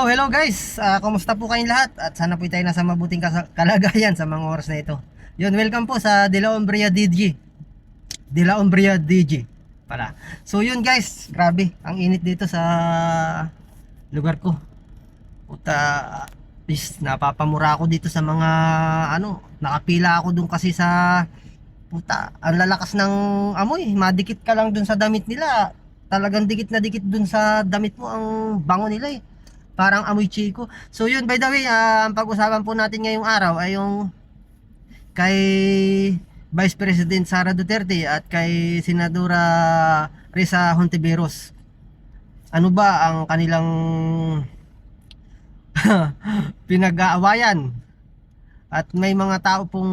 Hello, hello guys! Ah, kumusta po kayong lahat? At sana po tayo nasa mabuting kalagayan sa mga oras na ito. Yun, welcome po sa De La Umbria DJ. De La Umbria DJ pala. So yun guys, grabe, ang init dito sa lugar ko. Puta, is napapamura ako dito sa mga ano, nakapila ako dun kasi sa puta, ang lalakas ng amoy, madikit ka lang dun sa damit nila. Talagang dikit na dikit dun sa damit mo ang bango nila eh parang amoy chiko. So yun, by the way, ah, ang pag-usapan po natin ngayong araw ay yung kay Vice President Sara Duterte at kay Senadora Risa Hontiveros. Ano ba ang kanilang pinag-aawayan? At may mga tao pong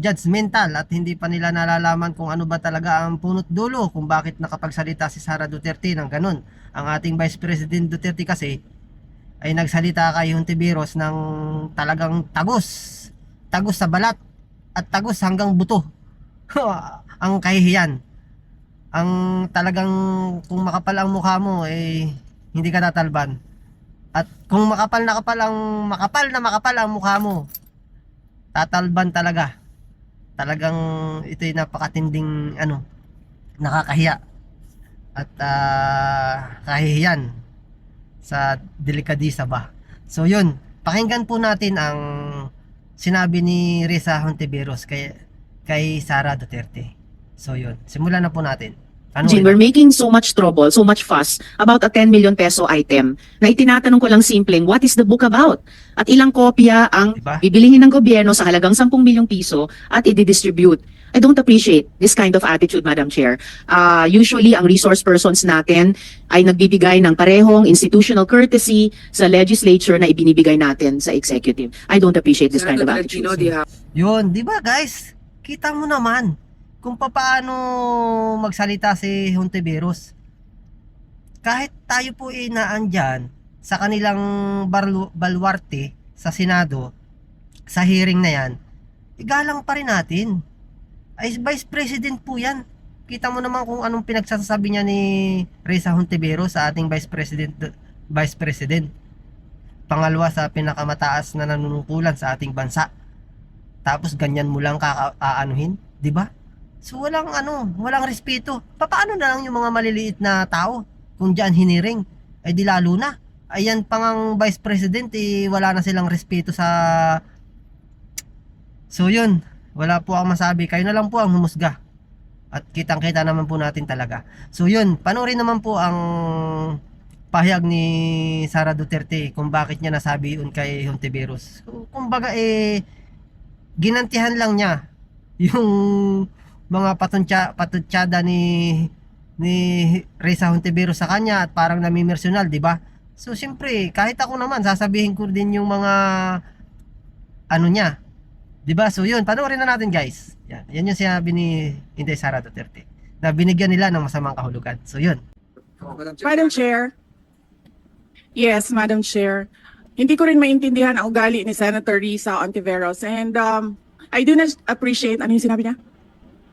judgmental at hindi pa nila nalalaman kung ano ba talaga ang punot dulo kung bakit nakapagsalita si Sara Duterte ng ganun. Ang ating Vice President Duterte kasi ay nagsalita kay Hontiveros ng talagang tagos. Tagos sa balat at tagos hanggang buto. ang kahihiyan. Ang talagang kung makapal ang mukha mo eh hindi ka tatalban. At kung makapal na kapal ang makapal na makapal ang mukha mo, tatalban talaga. Talagang ito'y napakatinding ano, nakakahiya. At ah, kahihiyan sa delikadisa ba. So yun, pakinggan po natin ang sinabi ni Risa Hontiveros kay, kay Sara Duterte. So yun, simulan na po natin. Ano Jin, we're making so much trouble, so much fuss about a 10 million peso item na itinatanong ko lang simpleng, what is the book about? At ilang kopya ang Diba? bibilihin ng gobyerno sa halagang 10 milyong piso at i-distribute. I don't appreciate this kind of attitude, Madam Chair. Uh, usually, ang resource persons natin ay nagbibigay ng parehong institutional courtesy sa legislature na ibinibigay natin sa executive. I don't appreciate this kind of attitude. Yun, di ba guys? Kita mo naman kung paano magsalita si Hontiveros. Kahit tayo po ay naandyan sa kanilang barlu- balwarte sa Senado, sa hearing na yan, igalang pa rin natin. Ay Vice President po yan. Kita mo naman kung anong pinagsasabi niya ni Reza Hontiveros sa ating Vice President Vice President. Pangalawa sa pinakamataas na nanunungkulan sa ating bansa tapos ganyan mo lang kakaanuhin, 'di ba? So walang ano, walang respeto. Papaano na lang yung mga maliliit na tao kung diyan hiniring? Ay di lalo na. Ayan pangang vice president eh, wala na silang respeto sa So yun, wala po akong masabi. Kayo na lang po ang humusga. At kitang-kita naman po natin talaga. So yun, panoorin naman po ang pahayag ni Sara Duterte kung bakit niya nasabi yun kay Hontiveros. Kumbaga eh ginantihan lang niya yung mga patuntya, patutyada ni ni Reza Hontiveros sa kanya at parang namimersonal, di ba? So siyempre, kahit ako naman sasabihin ko din yung mga ano niya. 'Di ba? So yun, panoorin na natin, guys. Yan, yan yung sinabi ni Inday Sara Duterte na binigyan nila ng masamang kahulugan. So yun. Madam Chair. Yes, Madam Chair. Hindi ko rin maintindihan ang ugali ni Senator Risa Ontiveros and um, I do not appreciate, ano yung sinabi niya?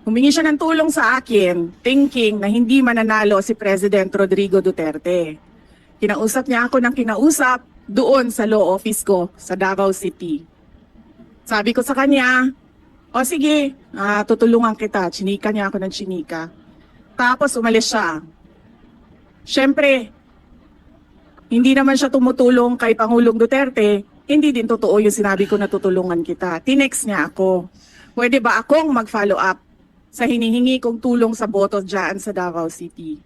Humingi siya ng tulong sa akin, thinking na hindi mananalo si President Rodrigo Duterte. Kinausap niya ako ng kinausap doon sa law office ko sa Davao City. Sabi ko sa kanya, o sige, ah, tutulungan kita. Chinika niya ako ng chinika. Tapos umalis siya. Siyempre, hindi naman siya tumutulong kay Pangulong Duterte. Hindi din totoo yung sinabi ko na tutulungan kita. Tinext niya ako. Pwede ba akong mag-follow up sa hinihingi kong tulong sa boto dyan sa Davao City?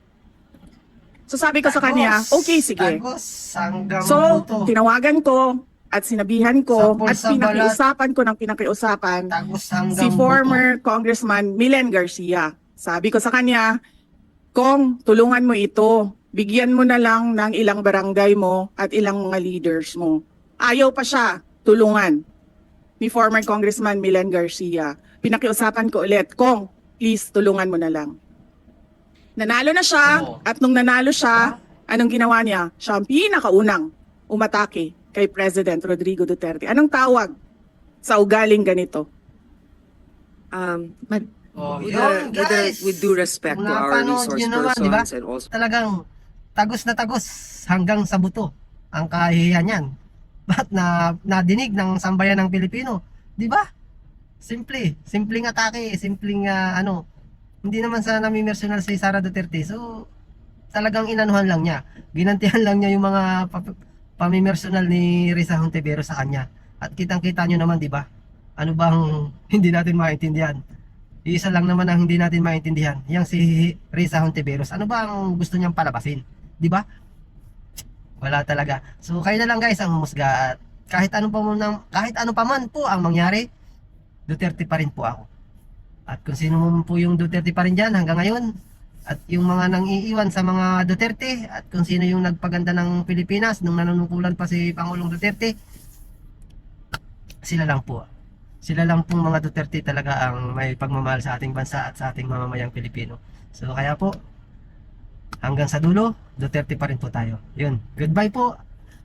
So sabi ko sa kanya, okay, sige. So, tinawagan ko at sinabihan ko at pinakiusapan ko ng pinakiusapan si former Congressman Milen Garcia. Sabi ko sa kanya, Kong, tulungan mo ito. Bigyan mo na lang ng ilang barangay mo at ilang mga leaders mo. Ayaw pa siya. tulungan ni former Congressman Milan Garcia. Pinakiusapan ko ulit, Kong, please tulungan mo na lang. Nanalo na siya Oo. at nung nanalo siya, anong ginawa niya? Siya ang pinakaunang umatake kay President Rodrigo Duterte. Anong tawag sa ugaling ganito? Um, Oh, with, yun, the, with, the, guys. with due respect to our napanood resource nyo naman, di ba? persons and also Talagang tagos na tagos hanggang sa buto ang kahihiyan niyan. Ba't na nadinig ng sambayan ng Pilipino? Di ba? Simple. Simpleng atake, simpleng ah, ano. Hindi naman sa namimersonal si Sara Duterte. So, talagang inanuhan lang niya. Ginantihan lang niya yung mga pa- pamimersonal ni Risa Hontiveros sa kanya. At kitang-kita nyo naman, di ba? Ano bang hindi natin maintindihan? Isa lang naman ang hindi natin maintindihan. Yang si Risa Hontiveros. Ano ba ang gusto niyang palabasin? Di ba? Wala talaga. So kayo na lang guys ang humusga at kahit ano pa man kahit ano pa man po ang mangyari, Duterte pa rin po ako. At kung sino man po yung Duterte pa rin diyan hanggang ngayon at yung mga nang iiwan sa mga Duterte at kung sino yung nagpaganda ng Pilipinas nung nanunungkulan pa si Pangulong Duterte sila lang po sila lang pong mga Duterte talaga ang may pagmamahal sa ating bansa at sa ating mamamayang Pilipino. So kaya po, hanggang sa dulo, Duterte pa rin po tayo. Yun, goodbye po.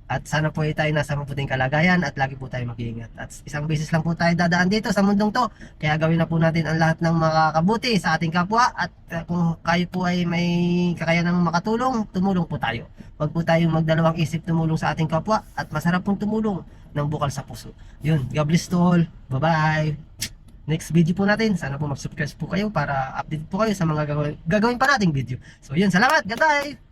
At sana po ay tayo nasa mabuting kalagayan at lagi po tayo mag-iingat. At isang beses lang po tayo dadaan dito sa mundong to. Kaya gawin na po natin ang lahat ng makakabuti sa ating kapwa. At uh, kung kayo po ay may kakayanang makatulong, tumulong po tayo. Huwag po tayong magdalawang isip tumulong sa ating kapwa. At masarap pong tumulong ng bukal sa puso. Yun, God bless to all. Bye-bye. Next video po natin. Sana po mag-subscribe po kayo para update po kayo sa mga gagawin, gagawin pa nating video. So yun, salamat. Goodbye.